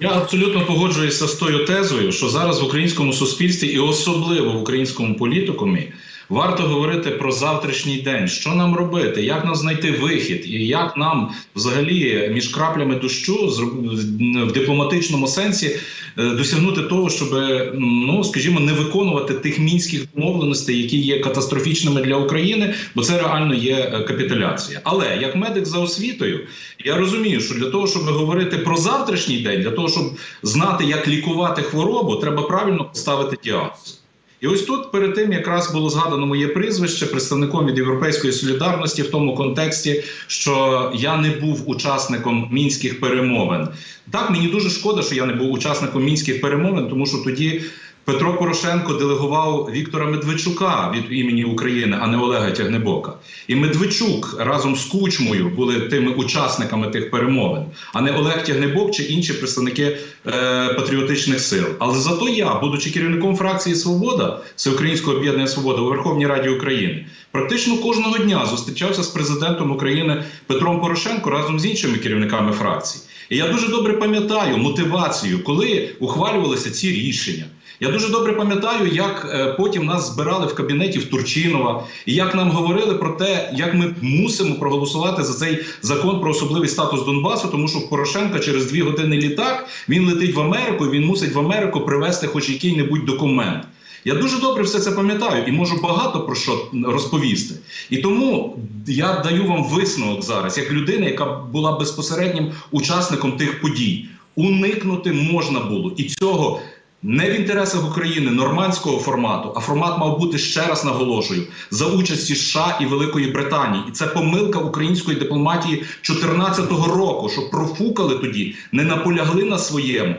Я абсолютно погоджуюся з тою тезою, що зараз в українському суспільстві і особливо в українському політикумі варто говорити про завтрашній день, що нам робити, як нам знайти вихід, і як нам взагалі між краплями дощу в дипломатичному сенсі е, досягнути того, щоб ну скажімо, не виконувати тих мінських домовленостей, які є катастрофічними для України, бо це реально є е, капітуляція. Але як медик за освітою, я розумію, що для того, щоб говорити про завтрашній день, для того, щоб знати, як лікувати хворобу, треба правильно поставити діагноз. І ось тут перед тим якраз було згадано моє прізвище представником від Європейської солідарності в тому контексті, що я не був учасником мінських перемовин. Так, мені дуже шкода, що я не був учасником мінських перемовин, тому що тоді Петро Порошенко делегував Віктора Медведчука від імені України, а не Олега Тягнебока. І Медведчук разом з Кучмою були тими учасниками тих перемовин, а не Олег Тягнебок чи інші представники е, патріотичних сил. Але зато я, будучи керівником фракції Свобода Всеукраїнського об'єднання Свобода у Верховній Раді України, практично кожного дня зустрічався з президентом України Петром Порошенко разом з іншими керівниками фракцій. І я дуже добре пам'ятаю мотивацію, коли ухвалювалися ці рішення. Я дуже добре пам'ятаю, як е, потім нас збирали в кабінеті в Турчинова, і як нам говорили про те, як ми мусимо проголосувати за цей закон про особливий статус Донбасу, тому що Порошенка через дві години літак він летить в Америку, і він мусить в Америку привезти хоч який-небудь документ. Я дуже добре все це пам'ятаю і можу багато про що розповісти. І тому я даю вам висновок зараз, як людина, яка була безпосереднім учасником тих подій. Уникнути можна було і цього не в інтересах України нормандського формату, а формат мав бути ще раз наголошую за участі США і Великої Британії. І це помилка української дипломатії 2014 року, що профукали тоді, не наполягли на своєму.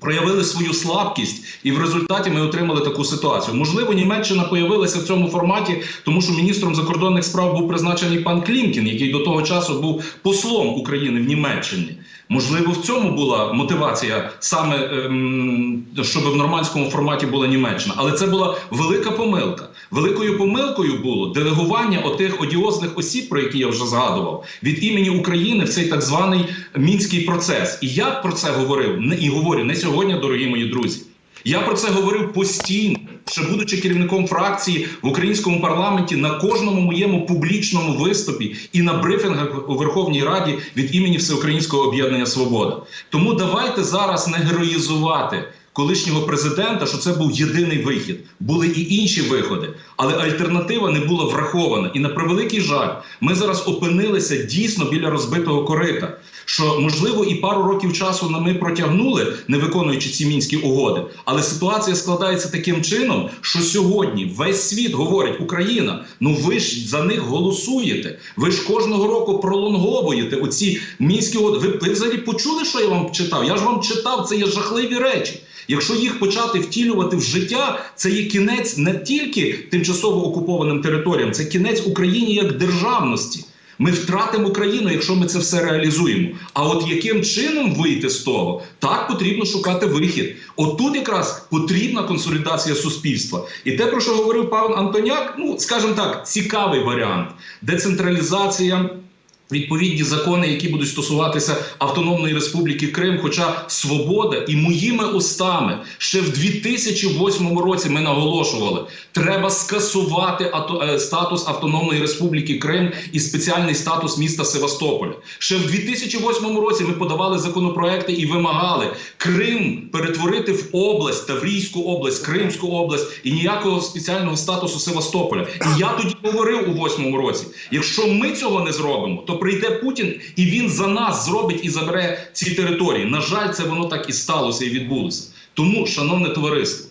Проявили свою слабкість, і в результаті ми отримали таку ситуацію. Можливо, Німеччина появилася в цьому форматі, тому що міністром закордонних справ був призначений пан Клімкін, який до того часу був послом України в Німеччині. Можливо, в цьому була мотивація саме ем, щоб в нормандському форматі була Німеччина, але це була велика помилка. Великою помилкою було делегування отих одіозних осіб, про які я вже згадував, від імені України в цей так званий мінський процес. І я про це говорив і говорю не сьогодні, дорогі мої друзі. Я про це говорив постійно, ще будучи керівником фракції в українському парламенті на кожному моєму публічному виступі і на брифінгах у Верховній Раді від імені Всеукраїнського об'єднання Свобода. Тому давайте зараз не героїзувати колишнього президента, що це був єдиний вихід. Були і інші виходи, але альтернатива не була врахована. І на превеликий жаль, ми зараз опинилися дійсно біля розбитого корита. Що можливо і пару років часу на ми протягнули, не виконуючи ці мінські угоди, але ситуація складається таким чином, що сьогодні весь світ говорить Україна. Ну ви ж за них голосуєте. Ви ж кожного року пролонговуєте оці мінські угоди. Ви, ви взагалі почули, що я вам читав? Я ж вам читав, це є жахливі речі. Якщо їх почати втілювати в життя, це є кінець не тільки тимчасово окупованим територіям, це кінець Україні як державності. Ми втратимо країну, якщо ми це все реалізуємо. А от яким чином вийти з того, так потрібно шукати вихід. От тут якраз потрібна консолідація суспільства. І те, про що говорив пан Антоняк, ну скажімо так, цікавий варіант. Децентралізація. Відповідні закони, які будуть стосуватися Автономної Республіки Крим, хоча свобода і моїми устами ще в 2008 році ми наголошували, треба скасувати е, статус Автономної Республіки Крим і спеціальний статус міста Севастополя. Ще в 2008 році ми подавали законопроекти і вимагали Крим перетворити в область, Таврійську область, Кримську область і ніякого спеціального статусу Севастополя. І я тоді говорив у восьмому році: якщо ми цього не зробимо, то прийде Путін і він за нас зробить і забере ці території. На жаль, це воно так і сталося і відбулося. Тому, шановне товариство.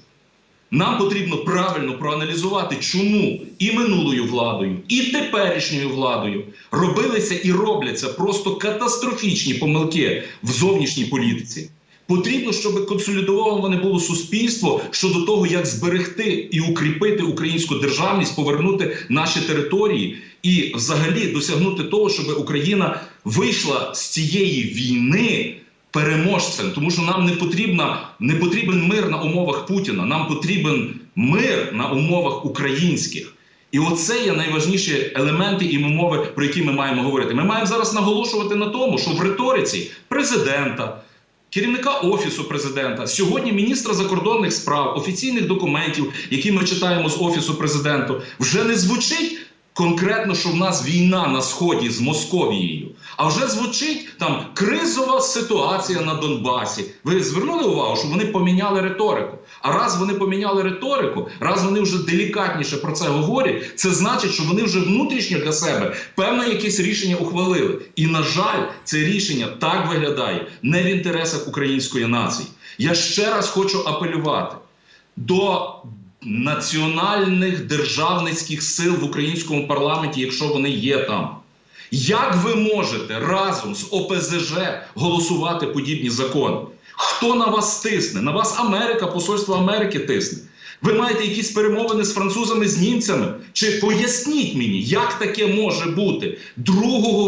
Нам потрібно правильно проаналізувати, чому і минулою владою, і теперішньою владою робилися і робляться просто катастрофічні помилки в зовнішній політиці. Потрібно, щоб консолідоване було суспільство щодо того, як зберегти і укріпити українську державність, повернути наші території і, взагалі, досягнути того, щоб Україна вийшла з цієї війни переможцем, тому що нам не потрібна не потрібен мир на умовах Путіна. Нам потрібен мир на умовах українських. І оце є найважніші елементи і умови, про які ми маємо говорити. Ми маємо зараз наголошувати на тому, що в риториці президента, керівника офісу президента, сьогодні міністра закордонних справ, офіційних документів, які ми читаємо з офісу президента, вже не звучить. Конкретно, що в нас війна на сході з Московією, а вже звучить там кризова ситуація на Донбасі. Ви звернули увагу, що вони поміняли риторику. А раз вони поміняли риторику, раз вони вже делікатніше про це говорять, це значить, що вони вже внутрішньо для себе певне якесь рішення ухвалили. І на жаль, це рішення так виглядає не в інтересах української нації. Я ще раз хочу апелювати до національних державницьких сил в українському парламенті, якщо вони є там. Як ви можете разом з ОПЗЖ голосувати подібні закони? Хто на вас тисне? На вас Америка, Посольство Америки тисне. Ви маєте якісь перемовини з французами, з німцями? Чи поясніть мені, як таке може бути 2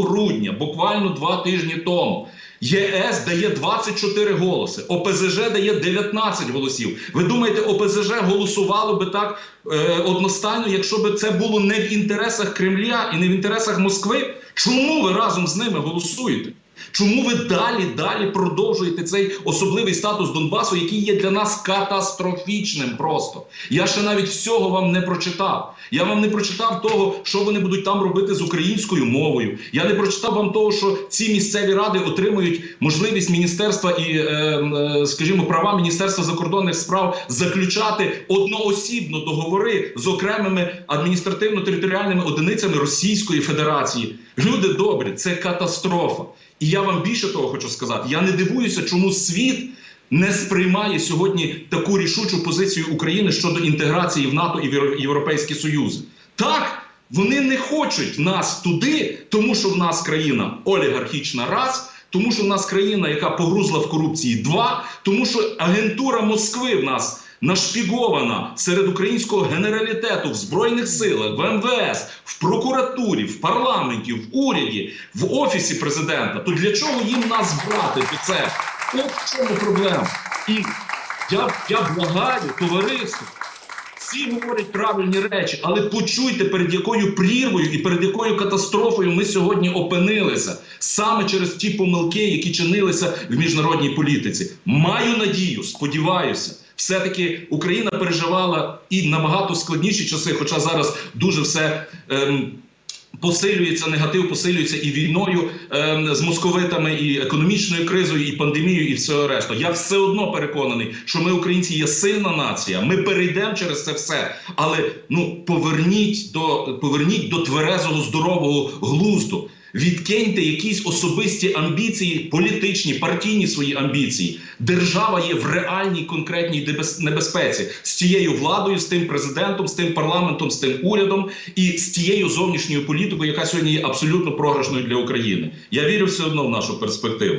грудня, буквально два тижні тому? ЄС дає 24 голоси, ОПЗЖ дає 19 голосів. Ви думаєте, ОПЗЖ голосувало би так е, одностайно, якщо б це було не в інтересах Кремля і не в інтересах Москви? Чому ви разом з ними голосуєте? Чому ви далі далі продовжуєте цей особливий статус Донбасу, який є для нас катастрофічним? Просто я ще навіть всього вам не прочитав. Я вам не прочитав того, що вони будуть там робити з українською мовою. Я не прочитав вам того, що ці місцеві ради отримують можливість міністерства і, е, е, скажімо, права міністерства закордонних справ заключати одноосібно договори з окремими адміністративно-територіальними одиницями Російської Федерації. Люди добрі, це катастрофа. І я вам більше того хочу сказати: я не дивуюся, чому світ не сприймає сьогодні таку рішучу позицію України щодо інтеграції в НАТО і в Євро- Європейські Союзи. Так, вони не хочуть нас туди, тому що в нас країна олігархічна раз. Тому що в нас країна, яка погрузла в корупції, два, тому що агентура Москви в нас нашпігована серед українського генералітету в збройних силах, в МВС, в прокуратурі, в парламенті, в уряді, в офісі президента. То для чого їм нас брати до це? От в чому проблема. І я, я благаю товариство. Всі говорять правильні речі, але почуйте, перед якою прірвою і перед якою катастрофою ми сьогодні опинилися саме через ті помилки, які чинилися в міжнародній політиці. Маю надію, сподіваюся, все-таки Україна переживала і набагато складніші часи, хоча зараз дуже все. Ем, Посилюється негатив, посилюється і війною ем, з московитами, і економічною кризою, і пандемією, і все решту. Я все одно переконаний, що ми, українці, є сильна нація. Ми перейдемо через це все. Але ну поверніть до поверніть до тверезого здорового глузду. Відкиньте якісь особисті амбіції, політичні, партійні свої амбіції. Держава є в реальній конкретній небезпеці з цією владою, з тим президентом, з тим парламентом, з тим урядом і з тією зовнішньою політикою, яка сьогодні є абсолютно програшною для України. Я вірю все одно в нашу перспективу.